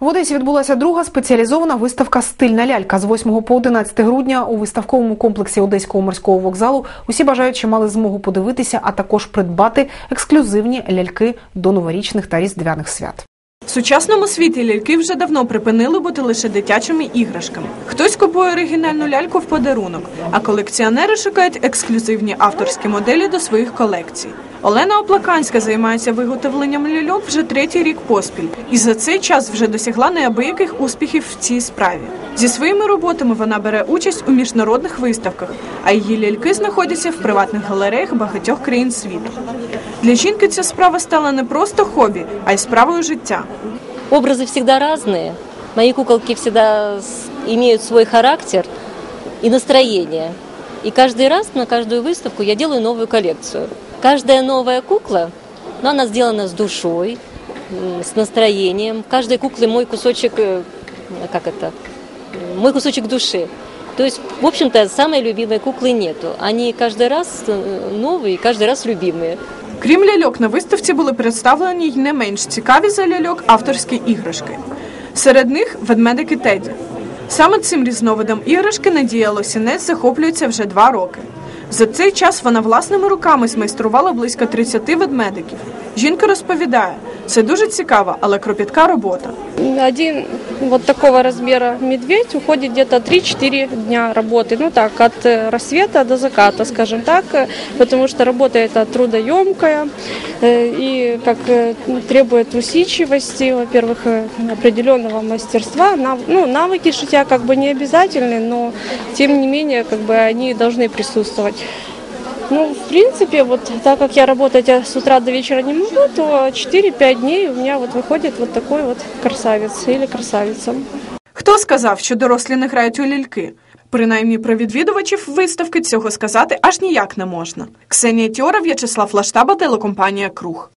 В Одесі відбулася друга спеціалізована виставка Стильна лялька з 8 по 11 грудня у виставковому комплексі Одеського морського вокзалу. Усі бажаючі мали змогу подивитися, а також придбати ексклюзивні ляльки до новорічних та різдвяних свят. В сучасному світі ляльки вже давно припинили бути лише дитячими іграшками. Хтось купує оригінальну ляльку в подарунок, а колекціонери шукають ексклюзивні авторські моделі до своїх колекцій. Олена Оплаканська займається виготовленням ляльок вже третій рік поспіль, і за цей час вже досягла неабияких успіхів в цій справі. Зі своїми роботами вона бере участь у міжнародних виставках, а її ляльки знаходяться в приватних галереях багатьох країн світу. Для жінки ця справа стала не просто хобі, а й справою життя. Образы всегда разные. Мои куколки всегда с- имеют свой характер и настроение. И каждый раз на каждую выставку я делаю новую коллекцию. Каждая новая кукла, но она сделана с душой, м, с настроением. Каждой куклы мой кусочек, э, как это, м, мой кусочек души. То есть, в общем-то, самой любимой куклы нету. Они каждый раз э, новые, и каждый раз любимые. Крім ляльок, на виставці були представлені й не менш цікаві за ляльок авторські іграшки. Серед них ведмедики Теді. Саме цим різновидом іграшки Надія Лосінець захоплюється вже два роки. За цей час вона власними руками змайструвала близько 30 ведмедиків. Жінка розповідає, це дуже цікава, але кропітка робота. Один вот такого размера медведь уходит где-то 3-4 дня работы. Ну так, от э, рассвета до заката, скажем так, э, потому что работа эта трудоемкая э, и как э, требует усидчивости, во-первых, э, определенного мастерства. Нав- Ну, навыки шитья как бы не обязательны, но тем не менее как бы они должны присутствовать. Ну, в принципе, вот так как я работать с утра до вечера не могу, то 4-5 дней у меня вот выходит вот такой вот красавец или красавица. Хто сказав, що дорослі не грають у лільки? Принаймні про відвідувачів виставки цього сказати аж ніяк не можна. Ксенія Тьора, В'ячеслав Лаштаба, телекомпанія Круг.